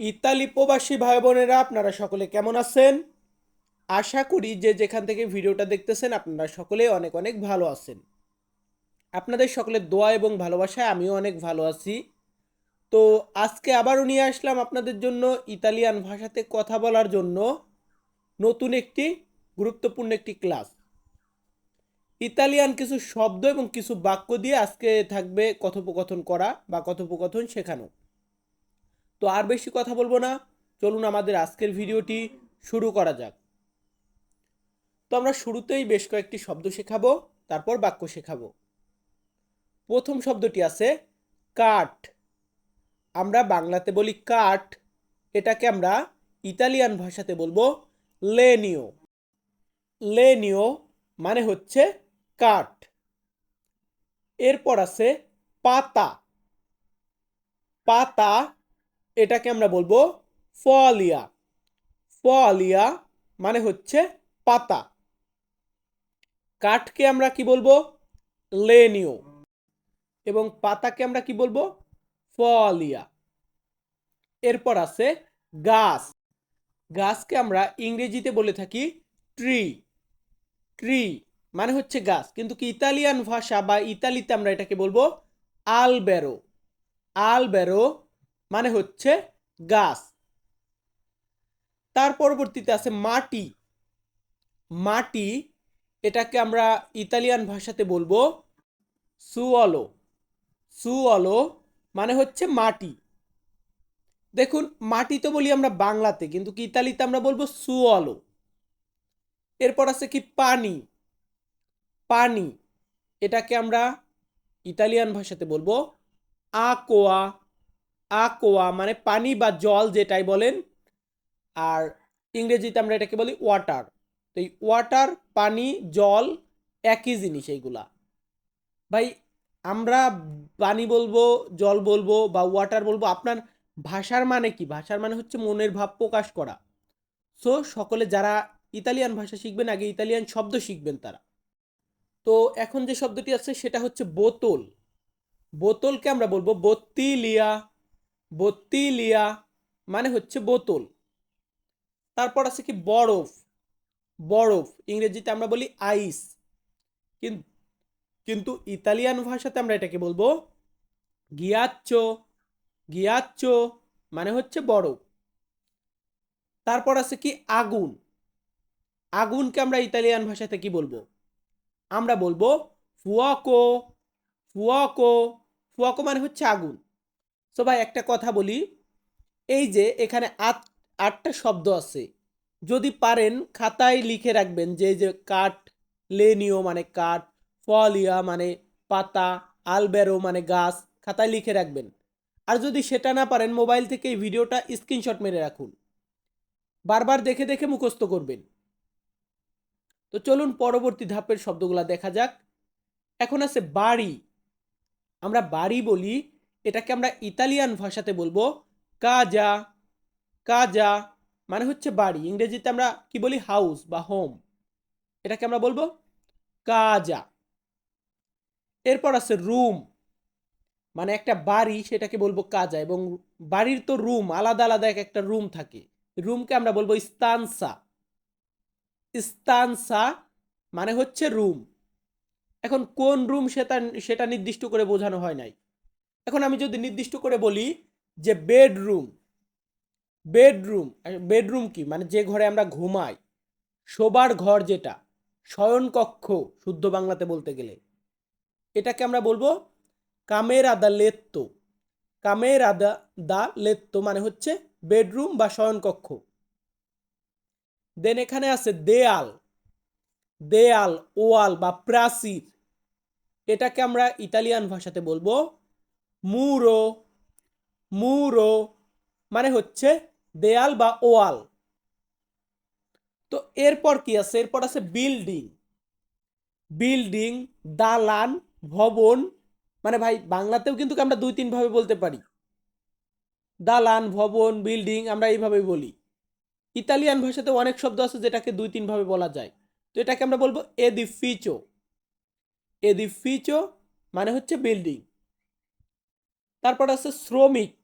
Italy প্রবাসী ভাই বোনেরা, আপনারা সকলে কেমন আছেন? আশা করি যে যেখান থেকে ভিডিওটা দেখতেছেন, আপনারা সকলে অনেক অনেক ভালো আছেন। আপনাদের সকলের দোয়া এবং ভালোবাসায় আমিও অনেক ভালো আছি। তো আজকে আবারও নিয়ে আসলাম আপনাদের জন্য ইতালিয়ান ভাষাতে কথা বলার জন্য নতুন একটি গুরুত্বপূর্ণ একটি ক্লাস। ইতালিয়ান কিছু শব্দ এবং কিছু বাক্য দিয়ে আজকে থাকবে কথোপকথন করা বা কথোপকথন শেখানো। তো আর বেশি কথা বলব না। চলুন আমাদের আজকের ভিডিওটি শুরু করা যাক। তো আমরা শুরুতেই বেশ কয়েকটি শব্দ শেখাবো, তারপর বাক্য শেখাবো। প্রথম শব্দটি আছে, কাঠ। আমরা বাংলাতে বলি কাঠ, এটাকে আমরা ইতালিয়ান ভাষাতে বলব লেনিও। লেনিও মানে হচ্ছে কাঠ। এরপর আছে পাতা। পাতা এটাকে আমরা বলব ফলিয়া ফলিয়া মানে হচ্ছে পাতা। কাঠকে আমরা কি বলব? লেনিও। এবং পাতাকে আমরা কি বলব? ফলিয়া এরপর আছে গাছ। গাছকে আমরা ইংরেজিতে বলে থাকি ট্রি। ট্রি মানে হচ্ছে গাছ। কিন্তু কি ইতালিয়ান ভাষা বা ইতালিতে আমরা এটাকে বলব আলবেরো। আলবেরো মানে হচ্ছে গাছ। তার পরবর্তীতে আছে মাটি। মাটি, এটাকে আমরা ইতালিয়ান ভাষাতে বলব সুঅলো সুঅলো মানে হচ্ছে মাটি। দেখুন, মাটি তো বলি আমরা বাংলাতে, কিন্তু কি ইতালিতে আমরা বলব সুঅলো এরপর আছে কি পানি। পানি, এটাকে আমরা ইতালিয়ান ভাষাতে বলব আকোয়া। আকোয়া মানে পানি বা জল যেটাই বলেন, আর ইংরেজিতে আমরা এটাকে বলি ওয়াটার তো এই ওয়াটার পানি, জল একই জিনিস এইগুলা। ভাই, আমরা পানি বলব, জল বলব বা ওয়াটার বলব, আপনার ভাষার মানে কি? ভাষার মানে হচ্ছে মনের ভাব প্রকাশ করা। সো সকলে যারা ইতালিয়ান ভাষা শিখবেন, আগে ইতালিয়ান শব্দ শিখবেন তারা। তো এখন যে শব্দটি আছে, সেটা হচ্ছে বোতল। বোতলকে আমরা বলব বত্তিলিয়া। বত্তিলিয়া মানে হচ্ছে বোতল। তারপর আছে কি বরফ। বরফ, ইংরেজিতে আমরা বলি আইস। কিন্তু ইতালিয়ান ভাষাতে আমরা এটাকে বলব গিয়াচ্চো। গিয়াচ্চো মানে হচ্ছে বরফ। তারপর আছে কি আগুন। আগুনকে আমরা ইতালিয়ান ভাষাতে কি বলব? আমরা বলব ফুয়াকো। ফুয়াকো। ফুয়াকো মানে হচ্ছে আগুন। সো ভাই, একটা কথা বলি। এই যে, এখানে আট, আটটা শব্দ আছে। যদি পারেন, খাতায় লিখে রাখবেন যে যে, কাঠ, লেনিও মানে কাঠ, ফলিয়া মানে পাতা, আলবেরো মানে গাছ, খাতায় লিখে রাখবেন। আর যদি সেটা না পারেন, মোবাইল থেকে এই ভিডিওটা স্ক্রিনশট মেরে রাখুন। বারবার দেখে দেখে মুখস্থ করবেন। তো চলুন, পরবর্তী ধাপের শব্দগুলো দেখা যাক। এখন আছে বাড়ি। আমরা বাড়ি বলি এটাকে আমরা ইতালিয়ান ভাষাতে বলব কাজা কাজা মানে হচ্ছে বাড়ি। ইংরেজিতে আমরা কি বলি? হাউস বা হোম এটাকে আমরা বলব কাজা এরপর আছে রুম মানে একটা বাড়ি, সেটাকে বলব কাজা এবং বাড়ির তো রুম আলাদা আলাদা এক একটা রুম থাকে। রুমকে আমরা বলব স্তানসা স্তানসা মানে হচ্ছে রুম এখন কোন রুম সেটা সেটা নির্দিষ্ট করে বোঝানো হয় নাই। এখন আমি যদি নির্দিষ্ট করে বলি যে বেডরুম বেডরুম বেডরুম কি? মানে যে ঘরে আমরা ঘুমাই, শোবার ঘর যেটা, শয়নকক্ষ শুদ্ধ বাংলাতে বলতে গেলে, এটাকে আমরা বলব কামের আদা লেত্ত। কামের আদা দা লেত্তো মানে হচ্ছে বেডরুম বা শয়নকক্ষ। দেন এখানে আছে দেয়াল দেয়াল, ওয়াল বা প্রাচীর। এটাকে আমরা ইতালিয়ান ভাষাতে বলব মুরো মুরো মানে হচ্ছে দেয়াল বা ওয়াল। তো এরপর কি আছে? এরপর আছে বিল্ডিং। বিল্ডিং, দালান, ভবন মানে ভাই, বাংলাতেও কিন্তু আমরা দুই তিন ভাবে বলতে পারি। দালান, ভবন, বিল্ডিং আমরা এইভাবেই বলি। ইতালিয়ান ভাষাতে অনেক শব্দ আছে যেটাকে দুই তিন ভাবে বলা যায়। তো এটাকে আমরা বলব এদিফিচো। এদিফিচো মানে হচ্ছে বিল্ডিং। তারপর আছে শ্রমিক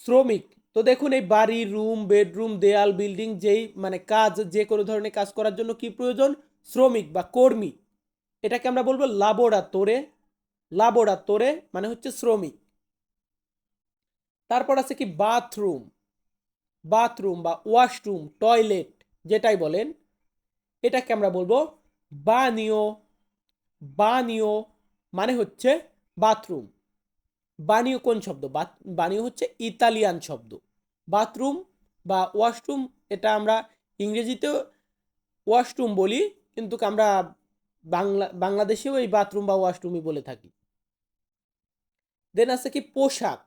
শ্রমিক। তো দেখুন এই বাড়ি, রুম, বেডরুম, দেয়াল, বিল্ডিং যেই মানে কাজ, যে কোনো ধরনের কাজ করার জন্য কি প্রয়োজন? শ্রমিক বা কর্মী। এটাকে আমরা বলব লাবোরাতোরে লাবোরাতোরে মানে হচ্ছে শ্রমিক। তারপর আছে কি বাথরুম বাথরুম বা ওয়াশরুম টয়লেট যেটাই বলেন। এটাকে আমরা বলব বানিও বানিও মানে হচ্ছে বাথরুম বানিও কোন শব্দ? বানিও হচ্ছে ইতালিয়ান শব্দ। বাথরুম বা ওয়াশরুম, এটা আমরা ইংরেজিতেও ওয়াশরুম বলি, কিন্তু আমরা বাংলা, বাংলাদেশেও এই বাথরুম বা ওয়াশরুমই বলে থাকি। দেন আছে কি পোশাক।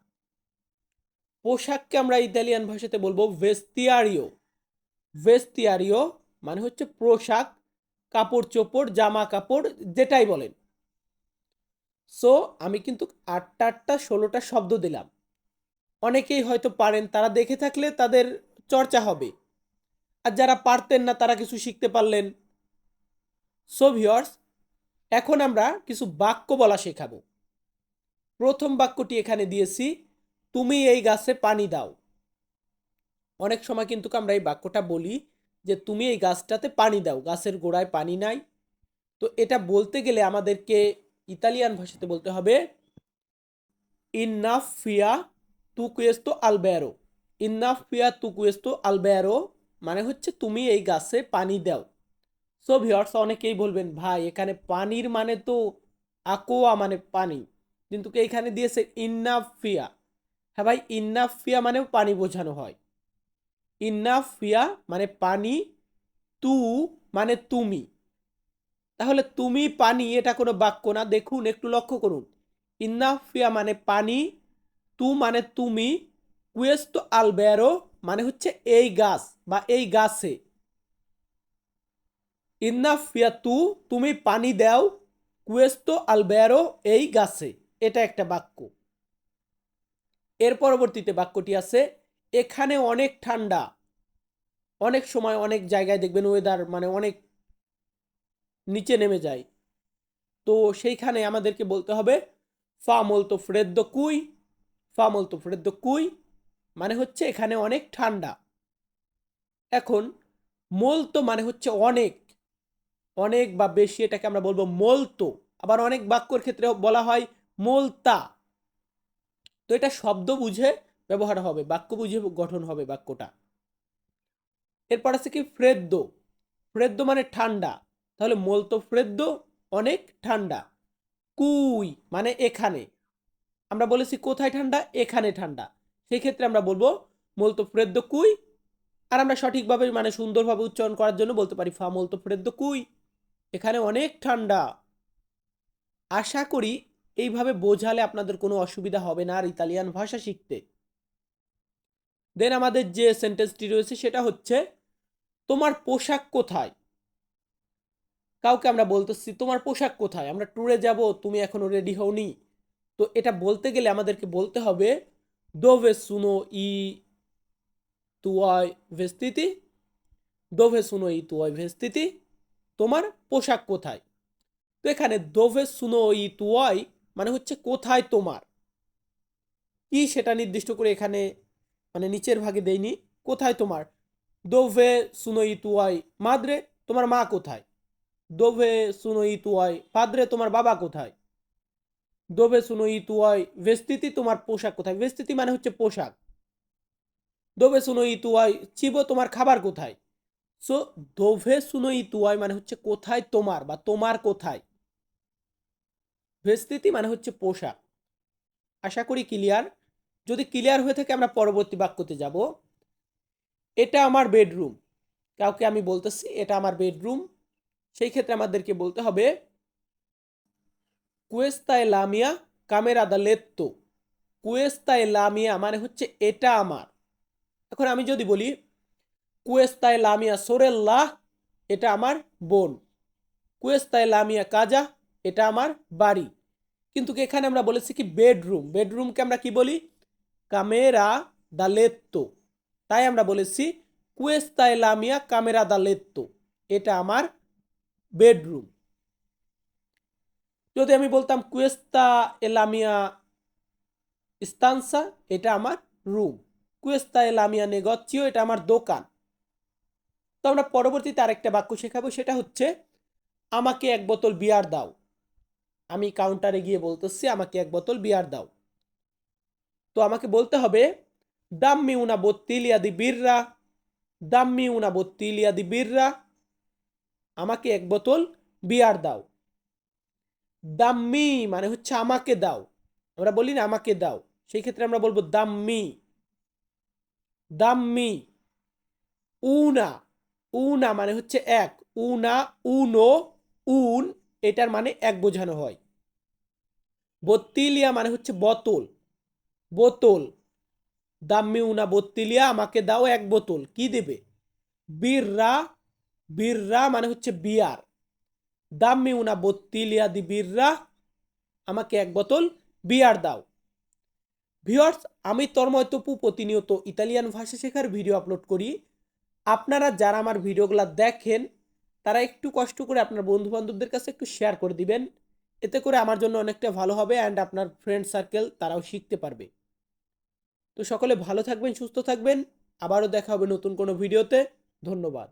পোশাককে আমরা ইতালিয়ান ভাষাতে বলব ভেস্তিয়ারিও ভেস্তিয়ারিও মানে হচ্ছে পোশাক কাপড় চোপড় জামা কাপড় যেটাই বলেন। সো আমি কিন্তু আটটা আটটা ষোলোটা শব্দ দিলাম। অনেকেই হয়তো পারেন, তারা দেখে থাকলে তাদের চর্চা হবে। আর যারা পারতেন না, তারা কিছু শিখতে পারলেন। সো ভিওর্স এখন আমরা কিছু বাক্য বলা শেখাবো। প্রথম বাক্যটি এখানে দিয়েছি, তুমি এই গাছে পানি দাও। অনেক সময় কিন্তু আমরা এই বাক্যটা বলি যে, তুমি এই গাছটাতে পানি দাও, গাছের গোড়ায় পানি নাই। তো এটা বলতে গেলে আমাদেরকে ইতালিয়ান ভাষাতে বলতে হবে ইন্নাফিয়া তু কুয়েস্তো আলবেয়ারো ইন্নাফিয়া তু কুয়েস্তো আলবেয়ারো মানে হচ্ছে তুমি এই গাছে পানি দাও। সো ভিওর্স অনেকেই বলবেন, ভাই, এখানে পানির মানে তো আকোয়া মানে পানি। কিন্তু এইখানে দিয়েছে ইন্নাফিয়া হ্যাঁ ভাই ইন্নাফিয়া মানেও পানি বোঝানো হয়। ইন্নাফিয়া মানে পানি তু মানে তুমি। তাহলে তুমি পানি, এটা কোনো বাক্য না, দেখুন, একটু লক্ষ্য করুন। ইন্নাফিয়া মানে পানি, তু মানে তুমি কুয়েস্তো আলবেরো মানে হচ্ছে এই গাছ বা এই গাছে। ইন্নাফিয়া তু, তুমি পানি দাও কুয়েস্তো আলবেরো এই গাছে, এটা একটা বাক্য। এর পরবর্তীতে বাক্যটি আছে, এখানে অনেক ঠান্ডা, অনেক সময় অনেক জায়গায় দেখবেন ওয়েদার মানে অনেক নিচে নেমে যায়। তো সেইখানে আমাদেরকে বলতে হবে, ফা মোলতো ফ্রেদ্দ কুই, ফা মোলতো ফ্রেদ্দ কুই মানে হচ্ছে এখানে অনেক ঠান্ডা। এখন মোলতো মানে হচ্ছে অনেক অনেক বা বেশি এটাকে আমরা বলব মোলতো আবার অনেক বাক্যর ক্ষেত্রে বলা হয় মোলতা তো এটা শব্দ বুঝে ব্যবহার হবে, বাক্য বুঝে গঠন হবে বাক্যটা। এরপর আছে কি ফ্রেদ্দ। ফ্রেদ্দ মানে ঠান্ডা। তাহলে মোলতো ফ্রেদ্দ অনেক ঠান্ডা। কুই মানে এখানে। আমরা বলেছি কোথায় ঠান্ডা? এখানে ঠান্ডা। সেই ক্ষেত্রে আমরা বলব মোলতো ফ্রেদ্দ কুই। আর আমরা সঠিকভাবে মানে সুন্দরভাবে উচ্চারণ করার জন্য বলতে পারি ফা মোলতো ফ্রেদ্দ কুই। এখানে অনেক ঠান্ডা। আশা করি এইভাবে বোঝালে আপনাদের কোনো অসুবিধা হবে না আর ইতালিয়ান ভাষা শিখতে। দেন আমাদের যে সেন্টেন্সটি রয়েছে সেটা হচ্ছে, তোমার পোশাক কোথায়? কাউকে আমরা বলতেছি, তোমার পোশাক কোথায়? আমরা ট্যুরে যাব, তুমি এখনও রেডি হওনি। তো এটা বলতে গেলে আমাদেরকে বলতে হবে দোভে সুনো ই তুয়াই ভেস্তিতি? দোভে সুনো ই তুয়াই ভেস্তিতি? তোমার পোশাক কোথায়? তো এখানে দোভে সুনো ই তুয়াই মানে হচ্ছে কোথায় তোমার? কি সেটা নির্দিষ্ট করে এখানে মানে নিচের ভাগে দেয়নি কোথায় তোমার? দোভে সুনো ই তুয়াই মাদ্রে, তোমার মা কোথায়? দোভে সুনো ই তুয়াই, পাদ্রে তোমার বাবা কোথায়? দোভে সুনো ই তুয়াই, ভেস্তিতি তোমার পোশাক কোথায়? ভেস্তিতি মানে হচ্ছে পোশাক। দোভে সুনো ই তুয়াই, চিবো তোমার খাবার কোথায়? সো দোভে সুনো ই তুয়াই মানে হচ্ছে কোথায় তোমার বা তোমার কোথায়? ভেস্তিতি মানে হচ্ছে পোশাক। আশা করি ক্লিয়ার? যদি ক্লিয়ার হয়ে থাকে, আমরা পরবর্তী বাক্যতে যাব। এটা আমার বেডরুম। কাউকে আমি বলতেছি, এটা আমার বেডরুম। সেই ক্ষেত্রে আমাদেরকে বলতে হবে কুয়েস্তা লামিয়া কামেরা দা লেত্তো। কুয়েস্তা লামিয়া মানে হচ্ছে এটা আমার। এখন আমি যদি বলি কুয়েস্তায় লামিয়া সোরেল্লাহ, এটা আমার বোন। কুয়েস্তায় লামিয়া কাজা, এটা আমার বাড়ি। কিন্তু এখানে আমরা বলেছি কি বেডরুম? বেডরুমকে আমরা কি বলি? কামেরা দা লেত্তো। তাই আমরা বলেছি কুয়েস্তায় লামিয়া কামেরা দা লেত্তো, এটা আমার বেডরুম যদি আমি বলতাম, কুয়েস্তা এলামিয়া স্তানসা এটা আমার রুম কুয়েস্তা এলামিয়া লামিয়া নেগচিও এটা আমার দোকান। তো আমরা পরবর্তীতে আরেকটা বাক্য শেখাবো, সেটা হচ্ছে, আমাকে এক বোতল বিয়ার দাও। আমি কাউন্টারে গিয়ে বলতেছি, আমাকে এক বোতল বিয়ার দাও। তো আমাকে বলতে হবে, দাম্মি উনা বত্তিলিয়া দি বিররা, দাম্মি উনা বত্তিলিয়া দি বিররা। আমাকে এক বোতল বিয়ার দাও। দাম্মি মানে হচ্ছে আমাকে দাও। আমরা বলি না আমাকে দাও, সেই ক্ষেত্রে আমরা বলব দাম্মি। দাম্মি। উনা। উনা মানে হচ্ছে এক। উনা, উনো, উন, এটার মানে এক বোঝানো হয়। বত্তিলিয়া মানে হচ্ছে বোতল। বোতল। দাম্মি উনা বত্তিলিয়া, আমাকে দাও এক বোতল। কি দেবে? বীররা বীররা মানে হচ্ছে বিয়ার। দাম্মি উনা বত্তিলিয়া দি বীররা, আমাকে এক বোতল বিয়ার দাও। ভিওর্স আমি তন্ময় তপু, প্রতিনিয়ত ইতালিয়ান ভাষা শেখার ভিডিও আপলোড করি। আপনারা যারা আমার ভিডিওগুলো দেখেন, তারা একটু কষ্ট করে আপনার বন্ধু বান্ধবদের কাছে একটু শেয়ার করে দিবেন। এতে করে আমার জন্য অনেকটা ভালো হবে অ্যান্ড আপনার ফ্রেন্ড সার্কেল তারাও শিখতে পারবে। তো সকলে ভালো থাকবেন, সুস্থ থাকবেন। আবারও দেখা হবে নতুন কোনো ভিডিওতে। ধন্যবাদ।